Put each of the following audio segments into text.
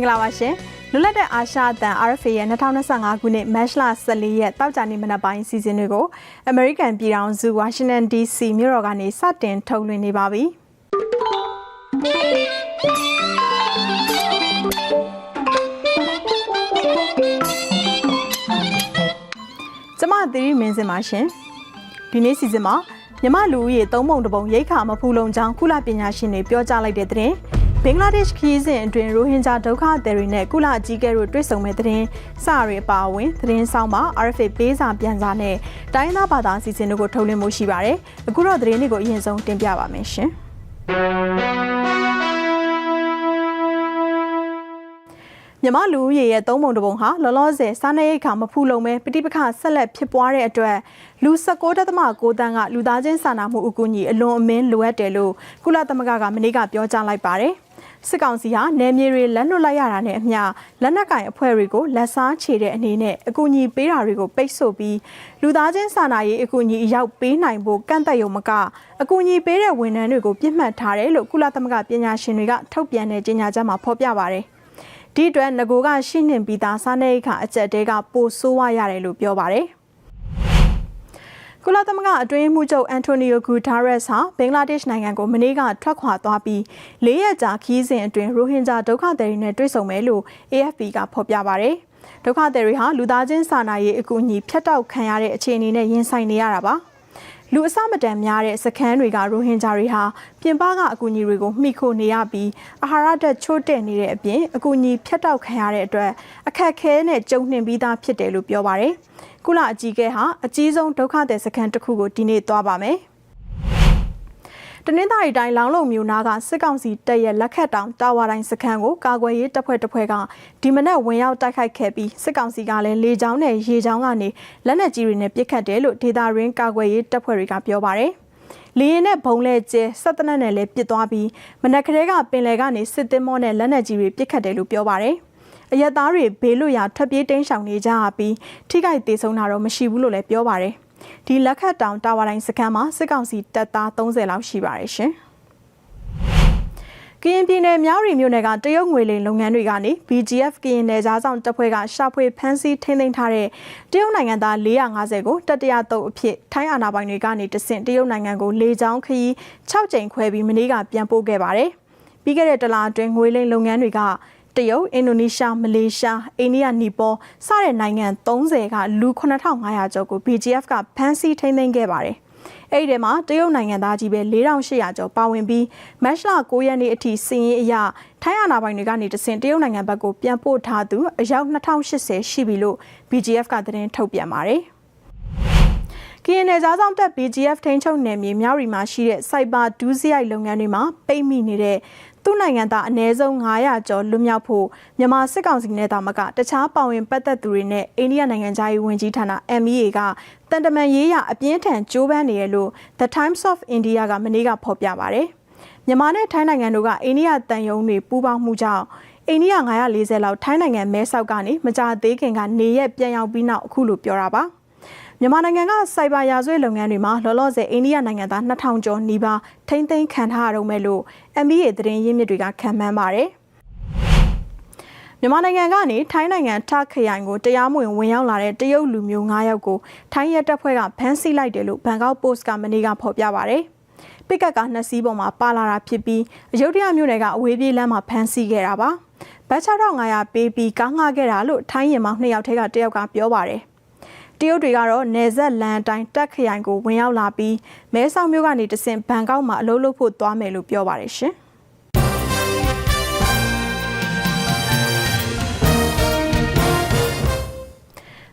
င်္ဂလာပါရှင်လွတ်လပ်တဲ့အာရှအသံ RFA ရဲ့2025ခုနှစ် Match လ14ရက်တောက်ကြနေ့မနက်ပိုင်းစီစဉ်တွေကို American ပြည်ထောင်စု Washington DC မြို့တော်ကနေစတင်ထုတ်လွှင့်နေပါပြီကျမသီရိမင်းစင်ပါရှင်ဒီနေ့စီစဉ်မှာမြမလူဦးရေသုံးပုံတစ်ပုံရိတ်ခါမဖူးလုံးချောင်းကုလပညာရှင်တွေပြောကြားလိုက်တဲ့တဲ့ ဘင်္ဂလားဒေ့ရှ်ခီးစဉ်အတွင်းရိုဟင်ဂျာဒုက္ခသည်တွေနဲ့ကုလအကြီးအကဲတို့တွေ့ဆုံမဲ့တဲ့စရီအပါအဝင်သတင်းဆောင်ပါ RFA ပေးစာပြန်စာနဲ့တိုင်းသားဘာသာအစီအစဉ်တို့ကိုထုတ်လွှင့်မှုရှိပါတယ်အခုတော့သတင်းတွေကိုအရင်ဆုံးတင်ပြပါမယ်ရှင်မြမလူဦးရေရဲ့သုံးပုံတစ်ပုံဟာလောလောဆယ်စားနပ်ရိက္ခာမဖူလုံပဲပဋိပက္ခဆက်လက်ဖြစ်ပွားတဲ့အတွက်လူ19.6တန်းကလူသားချင်းစာနာမှုအကူအညီအလွန်အမင်းလိုအပ်တယ်လို့ကုလသမဂ္ဂကမနေ့ကပြောကြားလိုက်ပါတယ်။ စစ်ကောင်စီဟာနယ်မြေတွေလက်လွတ်လိုက်ရတာနဲ့အမျှလက်နက်ကင်အဖွဲ့တွေကိုလက်စားချေတဲ့အနေနဲ့အကူအညီပေးတာတွေကိုပိတ်ဆို့ပြီးလူသားချင်းစာနာရေးအကူအညီအရောက်ပေးနိုင်ဖို့ကန့်သက်ရုံမကအကူအညီပေးတဲ့ဝန်ထမ်းတွေကိုပြစ်မှတ်ထားတယ်လို့ကုလသမဂ္ဂပညာရှင်တွေကထုတ်ပြန်တဲ့ကြေညာချက်မှာဖော်ပြပါတယ်။ဒီအတွက်ငကိုကရှိနှင်ပြီးသားစားနပ်ရိက္ခာအကျက်တဲကပိုဆိုးဝါရတယ်လို့ပြောပါတယ်။ ကုလသမဂ္ဂအတွင်းမှုချုပ်အန်တိုနီယိုဂူတာရက်စ်ဟာဘင်္ဂလားဒေ့ရှ်နိုင်ငံကိုမနေ့ကထွက်ခွာသွားပြီး၄ရက်ကြာခီးစဉ်အတွင်းရိုဟင်ဂျာဒုက္ခသည်တွေနဲ့တွေ့ဆုံမယ်လို့ AFP ကဖော်ပြပါတယ်။ဒုက္ခသည်တွေဟာလူသားချင်းစာနာရေးအကူအညီဖျက်တောက်ခံရတဲ့အခြေအနေနဲ့ရင်ဆိုင်နေရတာပါ။ လူအစမတန်များတဲ့စခန်းတွေကရိုဟင်ဂျာတွေဟာပြင်ပကအကူအညီတွေကိုမှီခိုနေရပြီးအာဟာရဓာတ်ချို့တဲ့နေတဲ့အပြင်အကူအညီဖြတ်တောက်ခံရတဲ့အတွက်အခက်ခဲနဲ့ကြုံနှင်ပြီးသားဖြစ်တယ်လို့ပြောပါတယ်။ကုလအကြီးအကဲဟာအကြီးဆုံးဒုက္ခသည်စခန်းတစ်ခုကိုဒီနေ့သွားပါမယ်။ တနင်္သာရီတိုင်းလောင်းလုံမြို့နာကစစ်ကောင်စီတပ်ရဲ့လက်ခတ်တောင်တာဝါတိုင်းစခန်းကိုကာကွယ်ရေးတပ်ဖွဲ့တစ်ဖွဲ့ကဒီမနက်ဝင်ရောက်တိုက်ခိုက်ခဲ့ပြီးစစ်ကောင်စီကလည်းလေကြောင်းနဲ့ရေကြောင်းကနေလက်နက်ကြီးတွေနဲ့ပစ်ခတ်တယ်လို့ဒေတာရင်းကာကွယ်ရေးတပ်ဖွဲ့တွေကပြောပါတယ်။လေရင်နဲ့ဘုံလဲကျဲဆက်တနက်နဲ့လည်းပစ်သွားပြီးမနက်ကလေးကပင်လယ်ကနေစစ်သင်းမောနဲ့လက်နက်ကြီးတွေပစ်ခတ်တယ်လို့ပြောပါတယ်။အရက်သားတွေဘေးလွတ်ရာထွက်ပြေးတိမ်းရှောင်နေကြပြီးထိခိုက်ဒေဆုံးတာတော့မရှိဘူးလို့လည်းပြောပါတယ်။ ဒီလက်ခတ်တောင်တာဝါတိုင်းစခန်းမှာစစ်ကောင်စီတပ်သား30လောက်ရှိပါတယ်ရှင်။ကရင်ပြည်နယ်မြောက်ရီမြို့နယ်ကတရုတ်ငွေလိမ်လုပ်ငန်းတွေကနေ BGF ကရင်နယ်ကြားဆောင်တပ်ဖွဲ့ကရှာဖွေဖမ်းဆီးထိန်းသိမ်းထားတဲ့တရုတ်နိုင်ငံသား450ကိုတတရတုပ်အဖြစ်ထိုင်းအာဏာပိုင်တွေကနေတဆင့်တရုတ်နိုင်ငံကိုလေကြောင်းခရီး6ကြိမ်ခွဲပြီးမနေ့ကပြန်ပို့ခဲ့ပါတယ်။ပြီးခဲ့တဲ့တလအတွင်းငွေလိမ်လုပ်ငန်းတွေက တရုတ်၊အင်ဒိုနီးရှား၊မလေးရှား၊အိန္ဒိယ၊နီပေါစတဲ့နိုင်ငံ30ကလူ9500ကျော်ကို BGF ကဖမ်းဆီးထိန်းသိမ်းခဲ့ပါတယ်။အဲ့ဒီထဲမှာတရုတ်နိုင်ငံသားကြီးပဲ4800ကျော်ပါဝင်ပြီးမတ်လ9ရက်နေ့အထိစီးရင်အရထိုင်းအာဏာပိုင်တွေကနေတဆင့်တရုတ်နိုင်ငံဘက်ကိုပြန်ပို့ထားသူအယောက်2080ရှိပြီလို့ BGF ကသတင်းထုတ်ပြန်ပါတယ်။ကရင်နယ်ကြားဆောင်တက် BGF ထိန်းချုပ်နယ်မြေမြောက်ရီမှာရှိတဲ့စိုက်ဘာဒူးစရိုက်လုပ်ငန်းတွေမှာပိတ်မိနေတဲ့ သူ့နိုင်ငံသားအနည်းဆုံး900ကျော်လွတ်မြောက်ဖို့မြန်မာစစ်ကောင်စီနဲ့တာမကတခြားပါဝင်ပတ်သက်သူတွေနဲ့အိန္ဒိယနိုင်ငံသားရေးဝန်ကြီးဌာန MEA ကတန်တမန်ရေးရအပြင်းထန်ကြိုးပမ်းနေရလို့ The Times of India ကမနေ့ကဖော်ပြပါတယ်။မြန်မာနဲ့ထိုင်းနိုင်ငံတို့ကအိန္ဒိယတန်ယုံတွေပူးပေါင်းမှုကြောင့်အိန္ဒိယ940လောက်ထိုင်းနိုင်ငံမဲဆောက်ကနေမကြသေးခင်ကနေရက်ပြန်ရောက်ပြီးနောက်အခုလိုပြောတာပါ။ မြန်မာနိုင်ငံကစိုက်ဘာရာဇဝတ်လုပ်ငန်းတွေမှာလောလောဆယ်အိန္ဒိယနိုင်ငံသား2000ကျော်နီးပါးထိမ့်သိမ်းခံထားရတော့မယ်လို့ MBA သတင်းရင်းမြစ်တွေကခန့်မှန်းပါတယ်မြန်မာနိုင်ငံကနေထိုင်းနိုင်ငံထခရိုင်ကိုတရားမဝင်ဝင်ရောက်လာတဲ့တရုတ်လူမျိုး9ယောက်ကိုထိုင်းရဲတပ်ဖွဲ့ကဖမ်းဆီးလိုက်တယ်လို့ဘန်ကောက်ပို့စ်ကမနေ့ကဖော်ပြပါဗျ။ပစ်ကတ်ကနှစ်စီးပေါ်မှာပါလာတာဖြစ်ပြီးအယုဒ္ဓယမြို့နယ်ကအဝေးပြေးလမ်းမှာဖမ်းဆီးခဲ့တာပါ။ဘတ်6500ပေးပြီးကားငှားခဲ့တာလို့ထိုင်းရင်မောင်နှစ်ယောက်ထဲကတယောက်ကပြောပါတယ် တရုတ်တွေကတော့နေဆက်လန်အတိုင်းတက်ခရိုင်ကိုဝင်ရောက်လာပြီးမဲဆောက်မြို့ကနေတဆင့်ဘန်ကောက်မှာအလုပ်လုပ်ဖို့သွားမယ်လို့ပြောပါတယ်ရှင်။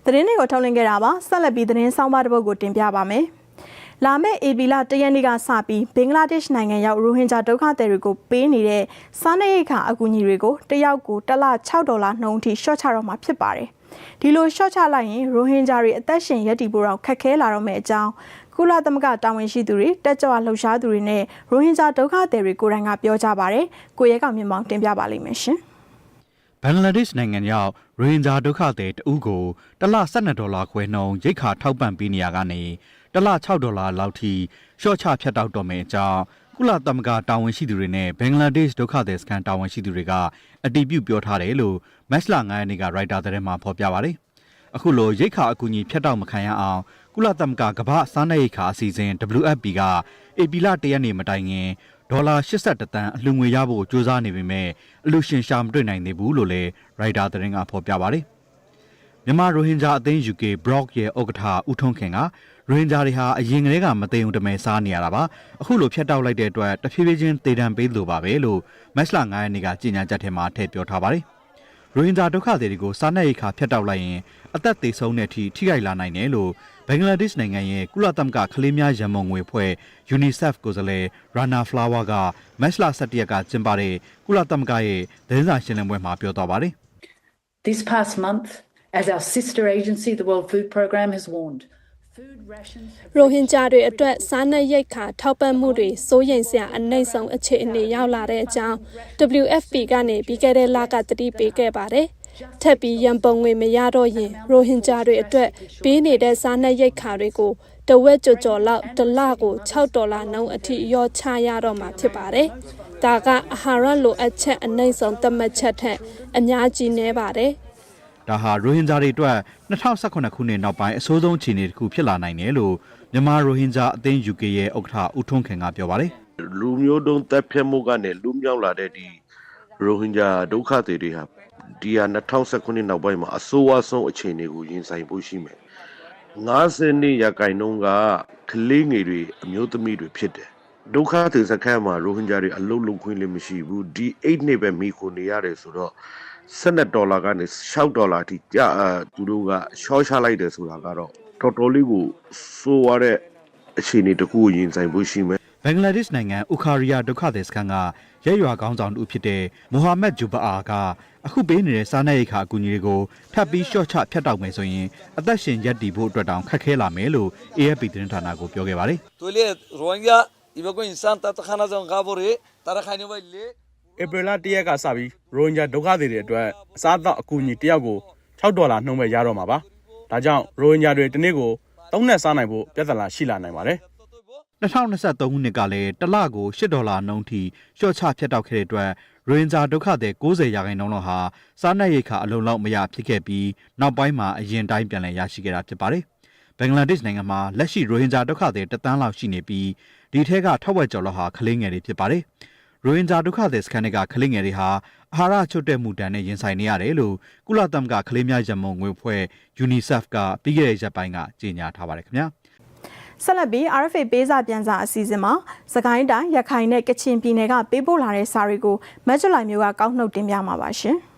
သတင်းတွေကိုထုတ်လွှင့်ခဲ့တာပါဆက်လက်ပြီးသတင်းဆောင်မတစ်ပုဒ်ကိုတင်ပြပါမယ်။ လာမယ့်ဧပြီလတရက်နေ့ကစပြီးဘင်္ဂလားဒေ့ရှ်နိုင်ငံရောက်ရိုဟင်ဂျာဒုက္ခသည်တွေကိုပေးနေတဲ့စားနပ်ရိက္ခာအကူအညီတွေကိုတယောက်ကိုတစ်လ6ဒေါ်လာနှုန်းအထိရှော့ချတော့မှာဖြစ်ပါတယ်ဒီလိုရှော့ချလိုက်ရင်ရိုဟင်ဂျာတွေအသက်ရှင်ရပ်တည်ဖို့တော့ခက်ခဲလာတော့မယ့်အကြောင်းကုလသမဂ္ဂတာဝန်ရှိသူတွေတက်ကြွလှုပ်ရှားသူတွေနဲ့ရိုဟင်ဂျာဒုက္ခသည်တွေကိုယ်တိုင်ကပြောကြပါဗျ။ကိုရဲကောင်မြင့်မောင်တင်ပြပါလိမ့်မယ်ရှင်။ဘင်္ဂလားဒေ့ရှ်နိုင်ငံရောက်ရိုဟင်ဂျာဒုက္ခသည်တဦးကိုတစ်လ12ဒေါ်လာခွဲနှုန်းရိတ်ခါထောက်ပံ့ပေးနေရကနေ တစ်လ6ဒေါ်လာလောက်ထိရှော့ချဖြတ်တောက်တော့မယ့်အကြောင်းကုလသမဂ္ဂတာဝန်ရှိသူတွေနဲ့ဘင်္ဂလားဒေ့ရှ်ဒုက္ခသည်စခန်းတာဝန်ရှိသူတွေကအတည်ပြုပြောထားတယ်လို့မက်စလာ9ရက်နေ့ကရိုက်တာသတင်းမှာဖော်ပြပါတယ်။အခုလိုရိတ်ခါအကူအညီဖြတ်တောက်မခံရအောင်ကုလသမဂ္ဂကမ္ဘာစားနပ်ရိက္ခာအစီအစဉ် WFP ကအေပီလာ၁ရက်နေ့မတိုင်ခင်ဒေါ်လာ82တန်အလှူငွေရဖို့ကြိုးစားနေပေမဲ့အလှူရှင်ရှာမတွေ့နိုင်သေးဘူးလို့လည်းရိုက်တာသတင်းကဖော်ပြပါတယ်။ မြန်မာရိုဟင်ဂျာအသင်း UK Block ရဲ့ဥက္ကဋ္ဌဦးထွန်းခင်ကရိုဟင်ဂျာတွေဟာအရင်ကတည်းကမသိုံတမဲစားနေရတာပါအခုလိုဖြတ်တောက်လိုက်တဲ့အတွက်တဖြည်းဖြည်းချင်းတည်တံပေးလိုပါပဲလို့မက်စလာ9ရက်နေ့ကကြေညာချက်ထဲမှာထည့်ပြောထားပါတယ်ရိုဟင်ဂျာဒုက္ခသည်တွေကိုစားနပ်ရိက္ခာဖြတ်တောက်လိုက်ရင်အသက်သေဆုံးတဲ့အထိထိခိုက်လာနိုင်တယ်လို့ဘင်္ဂလားဒေ့ရှ်နိုင်ငံရဲ့ကုလသမဂ္ဂကလေးများရန်ပုံငွေအဖွဲ့ UNICEF ကိုယ်စားလှယ် Rana Flower ကမက်စလာ17ရက်ကကျင်းပတဲ့ကုလသမဂ္ဂရဲ့သတင်းစာရှင်းလင်းပွဲမှာပြောသွားပါတယ် This past month, as our sister agency, the World Food Programme, has warned, food rations have ရိုဟင်ဂျာတွေအတွက်စားနပ်ရိက္ခာထောက်ပံ့မှုတွေစိုးရိမ်စရာအနှိမ့်ဆုံးအခြေအနေရောက်လာတဲ့အကြောင်း WFP ကနေပြီးခဲ့တဲ့လကတတိပေးခဲ့ပါတယ်။ထပ်ပြီးရန်ပုံငွေမရတော့ရင်ရိုဟင်ဂျာတွေအတွက်ပေးနေတဲ့စားနပ်ရိက္ခာတွေကိုတဝက်ကြော်ကြော်လောက်တစ်လကို6ဒေါ်လာနှုန်းအထိရောချရတော့မှာဖြစ်ပါတယ်။ဒါကအဟာရလိုအပ်ချက်အနှိမ့်ဆုံးသတ်မှတ်ချက်ထက်အများကြီးနည်းပါတယ်။ ဒါဟာရိုဟင်ဂျာတွေအတွက်2018ခုနှစ်နောက်ပိုင်းအဆိုးဆုံးအခြေအနေတစ်ခုဖြစ်လာနိုင်တယ်လို့မြန်မာရိုဟင်ဂျာအသင်း UK ရဲ့ဥက္ကဋ္ဌဦးထွန်းခင်ကပြောပါတယ်လူမျိုးတုံးတပ်ဖြတ်မှုကနေလူမြောက်လာတဲ့ဒီရိုဟင်ဂျာဒုက္ခသည်တွေဟာဒီဟာ2019ခုနှစ်နောက်ပိုင်းမှာအဆိုးအဆုံးအခြေအနေကိုရင်ဆိုင်ဖို့ရှိမယ်90နှစ်ရာခိုင်နှုန်းကကလေးငယ်တွေအမျိုးသမီးတွေဖြစ်တယ်ဒုက္ခသည်စခန်းမှာရိုဟင်ဂျာတွေအလုပ်လုပ်ခွင့်လည်းမရှိဘူးဒီ8နှစ်ပဲမိခိုနေရတယ်ဆိုတော့ 12ဒေါ်လာကနေ6ဒေါ်လာအထိကြာအာသူတို့ကရှော့ချလိုက်တယ်ဆိုတာကတော့တော်တော်လေးကိုစိုးရတဲ့အခြေအနေတစ်ခုကိုရင်ဆိုင်ဖို့ရှိမယ်ဘင်္ဂလားဒေ့ရှ်နိုင်ငံဥခါရီယာဒုက္ခသည်စခန်းကရဲရွာကောင်းဆောင်တူဖြစ်တဲ့မိုဟာမက်ဂျူဘာအာကအခုပေးနေတဲ့စားနပ်ရိက္ခာအကူအညီတွေကိုထပ်ပြီးရှော့ချဖြတ်တောက်မယ်ဆိုရင်အသက်ရှင်ရပ်တည်ဖို့အတွက်တောင်ခက်ခဲလာမယ်လို့ AFP သတင်းဌာနကိုပြောခဲ့ပါတယ် ဧပြီလ၁ရက်ကစပြီးရိုဟင်ဂျာဒုက္ခသည်တွေအတွက်အစားအသောက်အကူအညီတယောက်ကို6ဒေါ်လာနှုန်းပဲရတော့မှာပါ။ဒါကြောင့်ရိုဟင်ဂျာတွေတစ်နေ့ကိုသုံးနဲ့စားနိုင်ဖို့ပြဿနာရှိလာနိုင်ပါတယ်။2023ခုနှစ်ကလည်းတစ်လကို8ဒေါ်လာနှုန်းထိလျှော့ချဖြတ်တောက်ခဲ့တဲ့အတွက်ရင်ဂျာဒုက္ခသည်90ရာခိုင်နှုန်းလောက်ဟာစားနပ်ရိက္ခာအလုံလောက်မရဖြစ်ခဲ့ပြီးနောက်ပိုင်းမှာအရင်တိုင်းပြန်လည်ရရှိခဲ့တာဖြစ်ပါတယ်။ဘင်္ဂလားဒေ့ရှ်နိုင်ငံမှာလက်ရှိရိုဟင်ဂျာဒုက္ခသည်တသန်းလောက်ရှိနေပြီးဒီထက်ကထောက်ဝက်ကျော်လောက်ဟာကလေးငယ်တွေဖြစ်ပါတယ်။ ရိုဟင်ဂျာဒုက္ခသည်စခန်းတွေကကလေးငယ်တွေဟာအာဟာရချွတ်တဲ့မှုတန်နဲ့ရင်ဆိုင်နေရတယ်လို့ကုလသမဂ္ဂကလေးများရန်ပုံငွေအဖွဲ့ UNICEF ကပြီးခဲ့တဲ့ရက်ပိုင်းကကြေညာထားပါတယ်ခင်ဗျာ။ဆက်လက်ပြီး RFA ပေးစာပြန်စာအစီအစဉ်မှာစကိုင်းတိုင်းရခိုင်နဲ့ကချင်ပြည်နယ်ကပေးပို့လာတဲ့စာတွေကိုမက်ဂျူလိုင်မျိုးကကောက်နှုတ်တင်ပြမှာပါရှင်။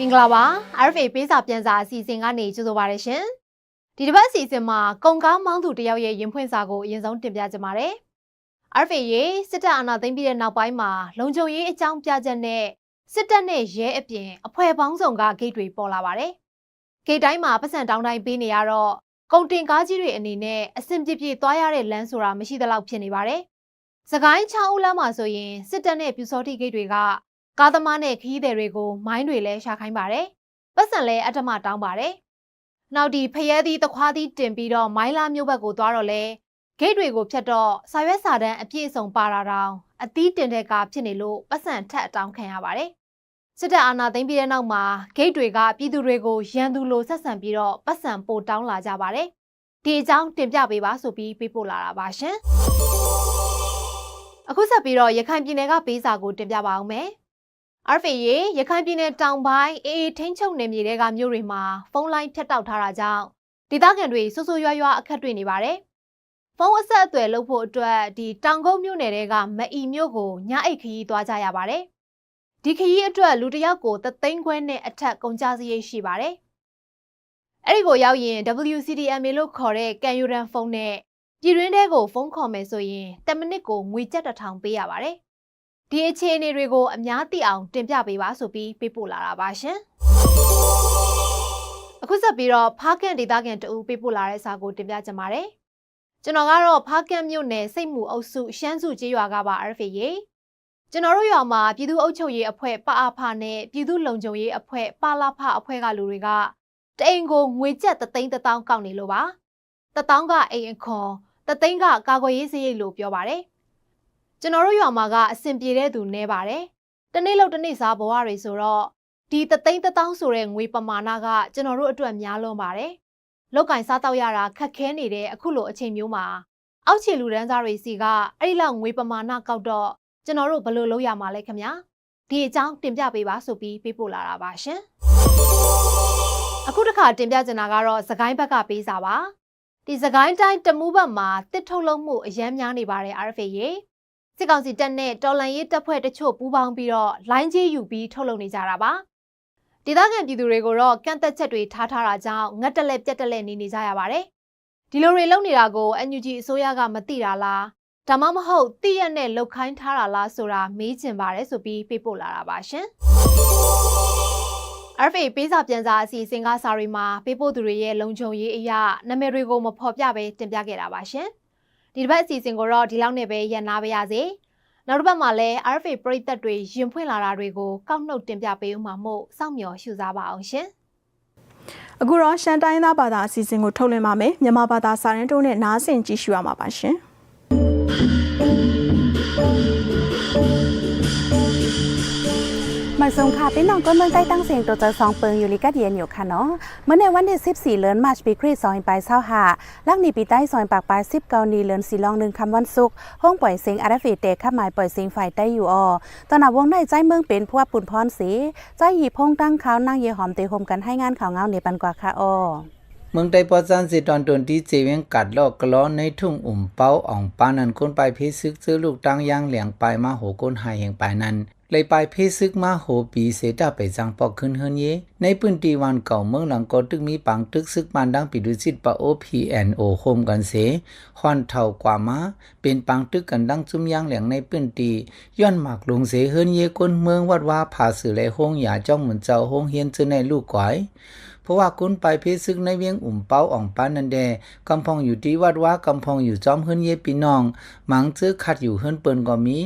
မင်္ဂလာပါ RFA ပေးစာပြန်စာအစီအစဉ်ကနေကြိုဆိုပါရရှင်ဒီတစ်ပတ်အစီအစဉ်မှာကုံကားမောင်းသူတယောက်ရဲ့ရင်ဖွင့်စာကိုအရင်ဆုံးတင်ပြကြပါမယ် RFA ရေစစ်တပ်အာဏာသိမ်းပြီးတဲ့နောက်ပိုင်းမှာလုံခြုံရေးအကြောင်းပြချက်နဲ့စစ်တပ်နဲ့ရဲအပြင်အဖွဲ့ပေါင်းစုံကဂိတ်တွေပေါ်လာပါတယ်ဂိတ်တိုင်းမှာပတ်စံတောင်းတိုင်းပေးနေရတော့ကုန်တင်ကားကြီးတွေအနေနဲ့အဆင်ပြေပြေသွားရတဲ့လမ်းဆိုတာမရှိသလောက်ဖြစ်နေပါတယ်စကိုင်းချောင်းဦးလမ်းမှာဆိုရင်စစ်တပ်နဲ့ပြူစောတိဂိတ်တွေက ကားသမားနဲ့ခရီးသည်တွေကိုမိုင်းတွေလည်းရှာခိုင်းပါတယ်။ပတ်စံလည်းအတ္တမတောင်းပါတယ်။နောက်ဒီဖရဲသီးသခွားသီးတင်ပြီးတော့မိုင်းလာမျိုးဘက်ကိုသွားတော့လဲဂိတ်တွေကိုဖြတ်တော့စာရွက်စာတမ်းအပြည့်အစုံပါတာတောင်အသီးတင်တဲ့ကားဖြစ်နေလို့ပတ်စံထက်အတောင်းခံရပါတယ်။စစ်တပ်အာဏာသိမ်းပြီးတဲ့နောက်မှာဂိတ်တွေကပြည်သူတွေကိုရန်သူလိုဆက်ဆံပြီးတော့ပတ်စံပို့တောင်းလာကြပါတယ်။ဒီအကြောင်းတင်ပြပေးပါဆိုပြီးပေးပို့လာတာပါရှင်။အခုဆက်ပြီးတော့ရခိုင်ပြည်နယ်ကပေးစာကိုတင်ပြပါအောင်မယ်။ RFA ရေရခိုင်ပြည်နယ်တောင်ပိုင်းအေးအေးထိန်းချုပ်နယ်မြေတွေကမြို့တွေမှာဖုန်းလိုင်းဖြတ်တောက်ထားတာကြောင့်ဒေသခံတွေဆူဆူရွားရွားအခက်တွေ့နေပါတယ်။ဖုန်းအဆက်အသွယ်လုပ်ဖို့အတွက်ဒီတောင်ကုန်းမြို့နယ်တွေကမအီမြို့ကိုညအိတ်ခရီးသွားကြရပါတယ်။ဒီခရီးအတွက်လူတစ်ယောက်ကိုသသိန်းခွဲနဲ့အထက်ကုန်ကျစရိတ်ရှိပါတယ်။အဲ့ဒီကိုရောက်ရင် WCDMA လို့ခေါ်တဲ့ကန်ယူရန်ဖုန်းနဲ့ပြည်တွင်းထဲကိုဖုန်းခေါ်မယ်ဆိုရင်10မိနစ်ကိုငွေကျပ်တစ်ထောင်ပေးရပါတယ်။ ဒီအခြေအနေတွေကိုအများသိအောင်တင်ပြပေးပါဆိုပြီးပေးပို့လာတာပါရှင်။အခုဆက်ပြီးတော့ဖားကန်ဒေသခံတအူပေးပို့လာတဲ့စာကိုတင်ပြကြပါမယ်။ကျွန်တော်ကတော့ဖားကန်မြို့နယ်စိတ်မှုအုပ်စုရှမ်းစုကျေးရွာကပါ RFA ရေကျွန်တော်တို့ရွာမှာပြည်သူ့အုပ်ချုပ်ရေးအဖွဲ့ပအဖနဲ့ပြည်သူ့လုံခြုံရေးအဖွဲ့ပလာဖအဖွဲ့ကလူတွေကတအိမ်ကိုငွေကျပ်3သိန်း1000ကောက်နေလို့ပါ1000ကအိမ်အခွန်3သိန်းကကာကွယ်ရေးစရိတ်လို့ပြောပါတယ် ကျွန်တော်တို့ရွာမှာကအဆင်ပြေတဲ့သူနဲပါတယ်တနေ့လောက်တနေ့စားဘဝတွေဆိုတော့ဒီ3သိန်း1000ဆိုတဲ့ငွေပမာဏကကျွန်တော်တို့အတွက်များလွန်းပါတယ်လောက်ကင်စားတော့ရတာခက်ခဲနေတဲ့အခုလိုအချိန်မျိုးမှာအောက်ခြေလူတန်းစားတွေစီကအဲ့ဒီလောက်ငွေပမာဏကောက်တော့ကျွန်တော်တို့ဘယ်လိုလုပ်ရမှာလဲခင်ဗျာဒီအကြောင်းတင်ပြပေးပါဆိုပြီးပေးပို့လာတာပါရှင်အခုတစ်ခါတင်ပြချင်တာကတော့သခိုင်းဘက်ကပေးစာပါဒီသခိုင်းတိုင်းတမူးဘက်မှာတစ်ထုတ်လုံးမှုအရမ်းများနေပါတယ် RFA ရေ စစ်ကောင်စီတပ်နဲ့တော်လန်ရေးတပ်ဖွဲ့တချို့ပူးပေါင်းပြီးတော့လိုင်းကြီးယူပြီးထုတ်လုပ်နေကြတာပါဒေသခံပြည်သူတွေကိုတော့ကန့်သက်ချက်တွေထားထားတာကြောင့်ငတ်တလက်ပြက်တလက်နေနေကြရပါတယ်ဒီလိုတွေလုပ်နေတာကို NUG အစိုးရကမသိတာလားဒါမှမဟုတ်တည့်ရက်နဲ့လောက်ခိုင်းထားတာလားဆိုတာမေးချင်ပါတယ်ဆိုပြီးပေးပို့လာတာပါရှင်။ RFA ပေးစာပြန်စာအစီအစဉ်ကစာတွေမှာပေးပို့သူတွေရဲ့လုံခြုံရေးအရာနာမည်တွေကိုမဖော်ပြဘဲတင်ပြခဲ့တာပါရှင်။ ဒီတစ်ပတ်အစီအစဉ်ကိုတော့ဒီလောက်နဲ့ပဲရန်နာပါရစေ။နောက်တစ်ပတ်မှာလည်း RFA ပရိသတ်တွေရင်ဖွင့်လာတာတွေကိုကောက်နှုတ်တင်ပြပေးဦးမှာမို့စောင့်မျှော်ရှုစားပါအောင်ရှင်။အခုတော့ရှန်တိုင်းသားဘာသာအစီအစဉ်ကိုထုတ်လွှင့်ပါမယ်မြန်မာဘာသာစာရင်းတုံးနဲ့နားဆင်ကြည့်ရှုရမှာပါရှင် มาส่งค่ะพี่น้องก้นเมืองใต้ตั้งเสียงตัวจะสองเปิงอยู่ลิกัดเย็นอยู่ค่ะเนาะเมื่อในวันที่14เดือนมาร์ชปีคริสต์2ปลายเศร้าหาลักนี้ปีใต้ซอยปากปลาย10เกานีเดือนสีลองหนึ่งคำวันศุกร์ห้องปล่อยเสียงอาราฟีเตข้าหมายปล่อยเสียงฝ่ายใต้อยู่ออตอนหนาวงในใจเมืองเป็นพวกปุ่นพรสีใจหยีพงตั้งเขานั่งเยหอมเตหมกันให้งานข่าวเงาในปันกว่าค่ะออเมืองไต้ปอจันสิตอนตนที่เจเวงกัดลอกกล้อในทุ่งอุ่มเป้าอ่องปานันก้นไปเพซึกซื้อลูกตั้งย่างเหลียงไปมาโหก้นหายแห่งไปนั้น เลยไปเพซึกมาโหปีเสดาไปจังปอกขึ้นเฮินเย ในพื้นที่วันเก่าเมืองหลังก็ตึกมีปังตึกซึกมันดังปิดุจิตปะโอพีแอนโอโฮมกันเสฮอนเท่ากว่ามาเป็นปังตึกกันดังจุ่มยางเหลียงในพื้นที่ย้อนหมากลงเสเฮินเยก้นเมืองวัดว่าผาสื่อและห้องหยาจ้องเหมือนเจ้าห้องเฮียนจือในลูกก๋อย เพราะว่าคุณไปเพซึกในเวียงอุ่มเป้าอ่องปานนันแดกำพองอยู่ที่วัดว่ากำพองอยู่จอมเฮิรนเยปีน้องหมังซื้อขัดอยู่เฮิรนเปินก็มี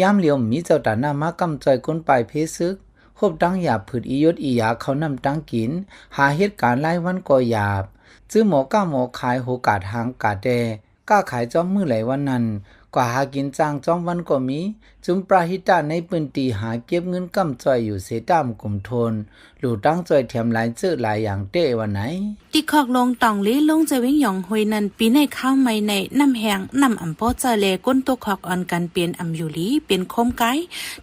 ยามเหลียวมีเจ้าตาหน้ามากำจอยคุณไปเพซึกคบดังหยาบผืดอียดอียาเขานำตั้งกิน หาเหตุการณ์ไล่วันก็หยาบซื้อหมอก้าหมอขายโหกาดหางกาดแดก้าขายจอมมือไหลวันนั้นกว่าหากินจ้างจอมวันก็มี จุมปราหิตาในปืนตีหาเก็บเงินกำจอยอยู่เสตามกลุ่มทนหลู่ตั้งจอยเทียมหลายเจอหลายอย่างเต้วันไหนติคอกลงตองลีลงจะวิ่งหยองหวยนันปีในข้าวไม่ในน้ำแหงน้ำอ่ำโปเจเลก้นตัวคอกอ่อนกันเปลี่ยนอ่ำอยู่ลีเป็นโคมไก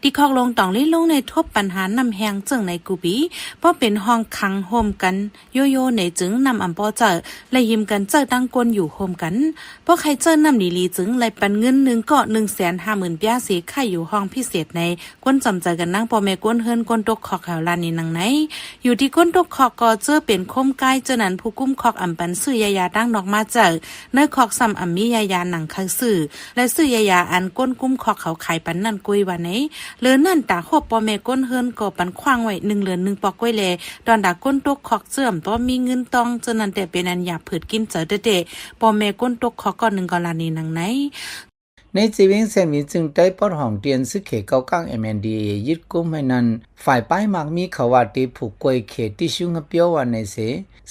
ติคอกลงตองลีลงในทบปัญหาน้ำแหงจึงในกูบีเพราะเป็นห้องขังโฮมกันโยโย่ในจึงน้ำอ่ำโปเจอและยิมกันเจอตั้งกวนอยู่โฮมกันเพราะใครเจอน้ำนีลีจึงเลยปันเงินหนึ่งก็หนึ่งแสนห้าหมื่นป้าสีไข่อยู่ห้องพิเศษในก้นจำใจกันนั่งปอแม่ก้นเฮิรนก้นตกคอกแถวลานนี้นังไหน อยู่ที่ก้นตกคอกก็เจอเป็นคมใกล้เจอนั้นผู้กุ้มคอกอ่ำปันซื้อยายาตั้งดอกมาเจอเนื้อคอกซ้ำอ่ำมียายาหนังคักซื้อและซื้อยายาอันก้นกุ้มคอกเขาขายปันนั่นกุยวันไหนเหลือนั่นตาขบปอแม่ก้นเฮิรนก็ปันคว้างไว้หนึ่งเหลือหนึ่งปอกไว้แลตอนดาก้นตกคอกเสื่อมป้อมีเงินตองเจอนั้นแต่เป็นอันอยากผืดกินเจอเด็ดๆปอแม่ก้นตกคอกก็หนึ่งกอลานีนังไหน ในจีเวงเซมีจึงได้ปอดห้องเตียนซึกเขเกาก้าง MNDA ยึดกุมให้นั้น ฝ่ายป้ายมักมีเขาว่าตีผูกกวยเขติชุงเปียววันในเส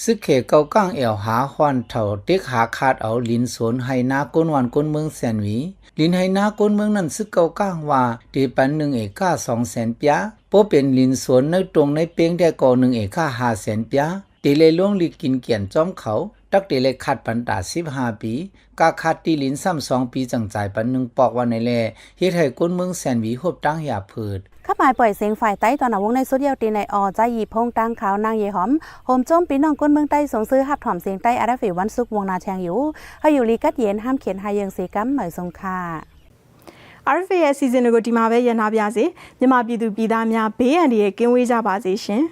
ซึกเขเกาก้างเอวหาฮวนเถาเต็กหาคาดเอาลินสวนให้นาก้นวันก้นเมืองแสนวีลินให้นาก้นเมืองนั้นซึกเกาก้างว่าตีปันหนึ่งเอกค่าสองแสนปียาโปเป็นลินสวนในตรงในเปียงแต่ก่อหนึ่งเอกค่าห้าแสนปีย ตีเลยล่วงลีกินเกียนจอมเขา ตักเตเลยขัดปันตาสิบห้าปี กาขัดตีลินซ้ำสองปีจังจ่ายปันหนึ่งปอกวันในแลเฮ็ดให้ก้นเมืองแสนหวีหบตั้งหยาผืด ข้าหมายปล่อยเสียงฝ่ายใต้ตอนหนาวงในสุดเดียวตีในออใจหยีพงตั้งขาวนางเยหอมโฮมโจมปีน้องก้นเมืองใต้ส่งซื้อหับถอมเสียงใต้อาราฟีวันซุกวงนาแชงอยู่ให้อยู่ลีกัดเย็นห้ามเขียนหาเยิงสีกัมเหมยสงค่า RFA ရဲ့အစီအစဉ်တွေကိုဒီမှာပဲရန်နာပြစေမြန်မာပြည်သူပြည်သားများဘေးအန္တရာယ်ကင်းဝေးကြပါစေရှင်